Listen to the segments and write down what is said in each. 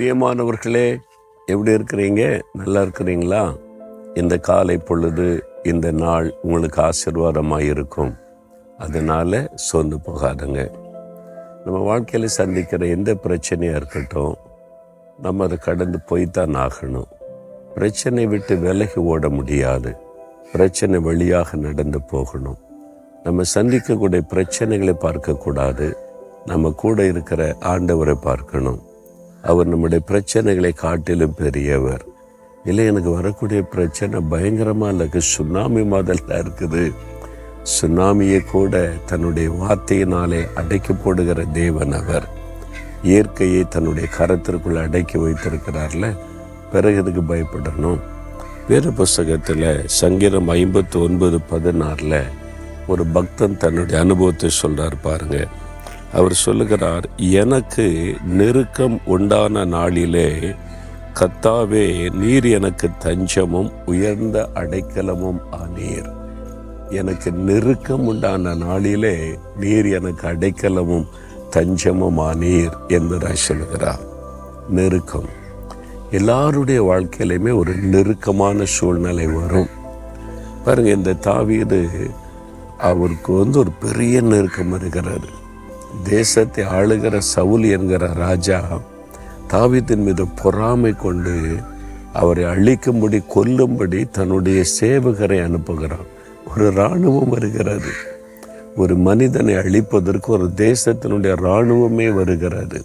பிரியமானவர்களே எப்படி இருக்கிறீங்க? நல்லா இருக்கிறீங்களா? இந்த காலை பொழுது இந்த நாள் உங்களுக்கு ஆசீர்வாதமாக இருக்கும். அதனால் சோர்ந்து போகாதுங்க. நம்ம வாழ்க்கையில் சந்திக்கிற எந்த பிரச்சனையாக இருக்கட்டும் நம்ம அதை கடந்து போய்த்தான் ஆகணும். பிரச்சனை விட்டு விலகி ஓட முடியாது. பிரச்சனை வழியாக நடந்து போகணும். நம்ம சந்திக்கக்கூடிய பிரச்சனைகளை பார்க்கக்கூடாது. நம்ம கூட இருக்கிற ஆண்டவரை பார்க்கணும். அவர் நம்முடைய பிரச்சனைகளை காட்டிலும் பெரியவர். இல்லை எனக்கு வரக்கூடிய பிரச்சனை பயங்கரமாக இல்லை. சுனாமி மாதிரில இருக்குது. சுனாமியை கூட தன்னுடைய வார்த்தையினாலே அடைக்கி போடுகிற தேவன் அவர். இயற்கையை தன்னுடைய கரத்திற்குள் அடக்கி வைத்திருக்கிறார்ல. பிறகு எதுக்கு பயப்படணும்? வேறு புஸ்தகத்தில் சங்கீதம் ஐம்பத்தி ஒன்பது பதினாறில் ஒரு பக்தன் தன்னுடைய அனுபவத்தை சொல்கிறார் பாருங்கள் அவர் சொல்லுகிறார் எனக்கு நெருக்கம் உண்டான நாளிலே கத்தாவே நீர் எனக்கு தஞ்சமும் உயர்ந்த அடைக்கலமும் ஆனீர். எனக்கு நெருக்கம் உண்டான நாளிலே நீர் எனக்கு அடைக்கலமும் தஞ்சமும் ஆனீர் என்பதாய் சொல்லுகிறார். நெருக்கம். எல்லாருடைய வாழ்க்கையிலுமே ஒரு நெருக்கமான சூழ்நிலை வரும். பாருங்க இந்த தாவீது அவருக்கு வந்து ஒரு பெரிய நெருக்கம் இருக்கிறது தேசத்தை ஆளுகிற சவுல் என்கிற ராஜா தாவித்தின் மீது பொறாமை கொண்டு அவரை அழிக்கும்படி கொல்லும்படி தன்னுடைய சேவகரை அனுப்புகிறான். ஒரு இராணுவம் வருகிறது. ஒரு மனிதனை அழிப்பதற்கு ஒரு தேசத்தினுடைய இராணுவமே வருகிறது.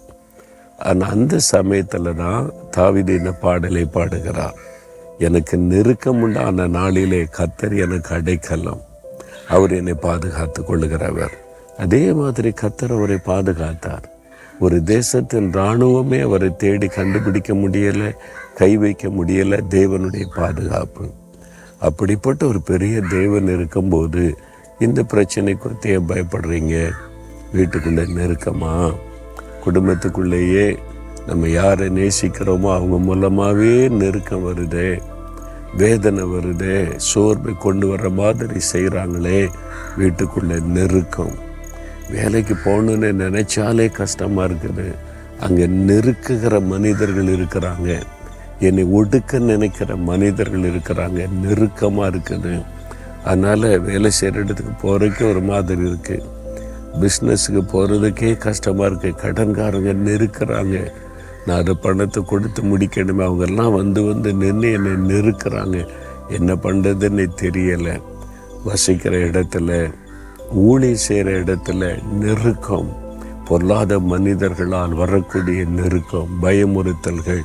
ஆனால் அந்த சமயத்தில் தான் தாவிது இந்த பாடலை பாடுகிறார். எனக்கு நெருக்கம் உண்டான நாளிலே கத்தர் எனக்கு அடைக்கலம். அவர் என்னை பாதுகாத்து கொள்ளுகிறவர். அதே மாதிரி கத்தர் அவரை பாதுகாத்தார். ஒரு தேசத்தின் இராணுவமே அவரை தேடி கண்டுபிடிக்க முடியலை கை வைக்க முடியலை தேவனுடைய பாதுகாப்பு. அப்படிப்பட்ட ஒரு பெரிய தேவன் இருக்கும்போது இந்த பிரச்சனை குறித்து ஏன் பயப்படுறீங்க? வீட்டுக்குள்ளே நெருக்கமா? குடும்பத்துக்குள்ளேயே நம்ம யாரை நேசிக்கிறோமோ அவங்க மூலமாகவே நெருக்கம் வருதே வேதனை வருதே சோர்வை கொண்டு வர்ற மாதிரி செய்கிறாங்களே வீட்டுக்குள்ளே நெருக்கம். வேலைக்கு போகணுன்னு நினைச்சாலே கஷ்டமாக இருக்குது. அங்கே நெருக்குகிற மனிதர்கள் இருக்கிறாங்க. என்னை ஒடுக்க நினைக்கிற மனிதர்கள் இருக்கிறாங்க. நெருக்கமாக இருக்குது. அதனால் வேலை செய்கிற இடத்துக்கு போகிறதுக்கே ஒரு மாதிரி இருக்குது பிஸ்னஸுக்கு போகிறதுக்கே கஷ்டமாக இருக்குது கடன்காரங்க நெருக்கிறாங்க. நான் அதை பணத்தை கொடுத்து முடிக்கணுமே. அவங்கெல்லாம் வந்து வந்து நின்று என்னை நெருக்கிறாங்க. என்ன பண்ணுறதுன்னு தெரியலை. வசிக்கிற இடத்துல ஊழி செய்கிற இடத்துல நெருக்கம் பொல்லாத மனிதர்களால் வரக்கூடிய நெருக்கம் பயமுறுத்தல்கள்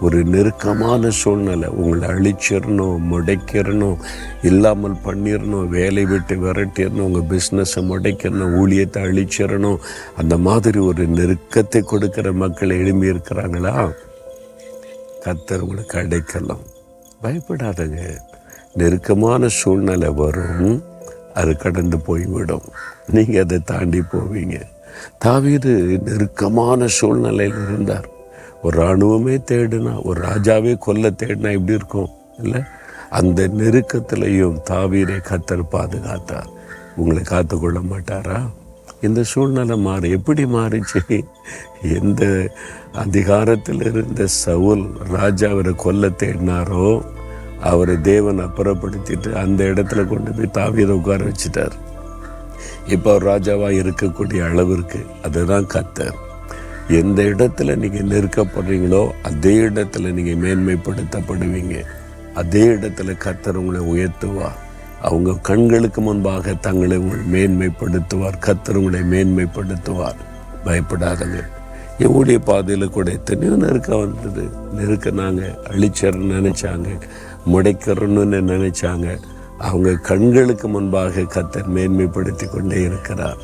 ஒரு நெருக்கமான சூழ்நிலை. உங்களை அழிச்சிடணும் முடைக்கிறணும் இல்லாமல் பண்ணிடணும் வேலை விட்டு விரட்டிடணும் உங்கள் பிஸ்னஸை முடைக்கணும் ஊழியத்தை அழிச்சிடணும் அந்த மாதிரி ஒரு நெருக்கத்தை கொடுக்குற மக்கள் எழும்பி இருக்கிறாங்களா? கத்தர் உங்களுக்கு அடைக்கலாம் பயப்படாதங்க. நெருக்கமான சூழ்நிலை வரும். அது கடந்து போய்விடும். நீங்கள் அதை தாண்டி போவீங்க. தாவீது நெருக்கமான சூழ்நிலையில் இருந்தார். ஒரு இராணுவமே தேடினா ஒரு ராஜாவே கொல்ல தேடினா எப்படி இருக்கும்? இல்லை? அந்த நெருக்கத்திலையும் தாவீரை கத்தர் பாதுகாத்தார். உங்களை காத்து கொள்ள மாட்டாரா? இந்த சூழ்நிலை மாறி எப்படி மாறிச்சு? எந்த அதிகாரத்தில் இருந்த சவுல் ராஜாவரை கொல்ல தேடினாரோ அவரை தேவன் அப்புறப்படுத்திட்டு அந்த இடத்துல கொண்டு போய் தாவியதை உட்கார வச்சுட்டார். இப்போ அவர் ராஜாவாக இருக்கக்கூடிய அளவிற்கு அதுதான் கத்தர் எந்த இடத்துல நீங்கள் நெருக்கப்படுறீங்களோ அதே இடத்துல நீங்கள் மேன்மைப்படுத்தப்படுவீங்க. அதே இடத்துல கத்தர் உங்களை உயர்த்துவார். அவங்க கண்களுக்கு முன்பாக தங்களை உங்களை மேன்மைப்படுத்துவார். கத்தர் உங்களை மேன்மைப்படுத்துவார். பயப்படாதவர்கள் என் ஊழிய பாதையில் கூட எத்தனையோ நெருக்கம் வந்தது. நெருக்கினாங்க அழிச்சர்னு நினைச்சாங்க முடைக்கிறன்னு நினைச்சாங்க. அவங்க கண்களுக்கு முன்பாக கத்தர் மேன்மைப்படுத்தி கொண்டே இருக்கிறார்.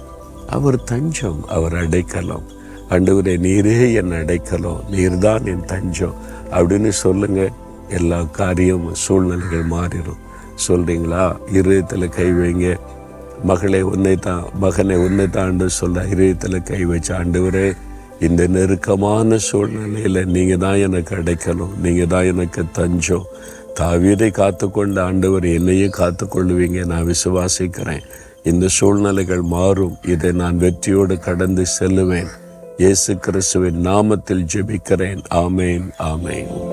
அவர் தஞ்சம் அவர் அடைக்கலாம். அண்டவரே நீரே என் அடைக்கலாம் நீர்தான் என் தஞ்சம் அப்படின்னு சொல்லுங்க. எல்லா காரியமும் சூழ்நிலைகள் மாறிடும். சொல்றீங்களா? இருதயத்தில் கை வைங்க. மகளே உன்னை தான் மகனை உன்னை தான் சொல்ல இருதயத்தில் கை வச்சு ஆண்டவரே இந்த நெருக்கமான சூழ்நிலையில் நீங்கள் தான் எனக்கு அடைக்கணும் நீங்கள் தான் எனக்கு தஞ்சம். தாவீதை காத்துக்கொண்ட ஆண்டவர் என்னையும் காத்துக்கொள்ளுவீங்க நான் விசுவாசிக்கிறேன். இந்த சூழ்நிலைகள் மாறும். இதை நான் வெற்றியோடு கடந்து செல்லுவேன். இயேசு கிறிஸ்துவின் நாமத்தில் ஜெபிக்கிறேன். ஆமேன் ஆமேன்.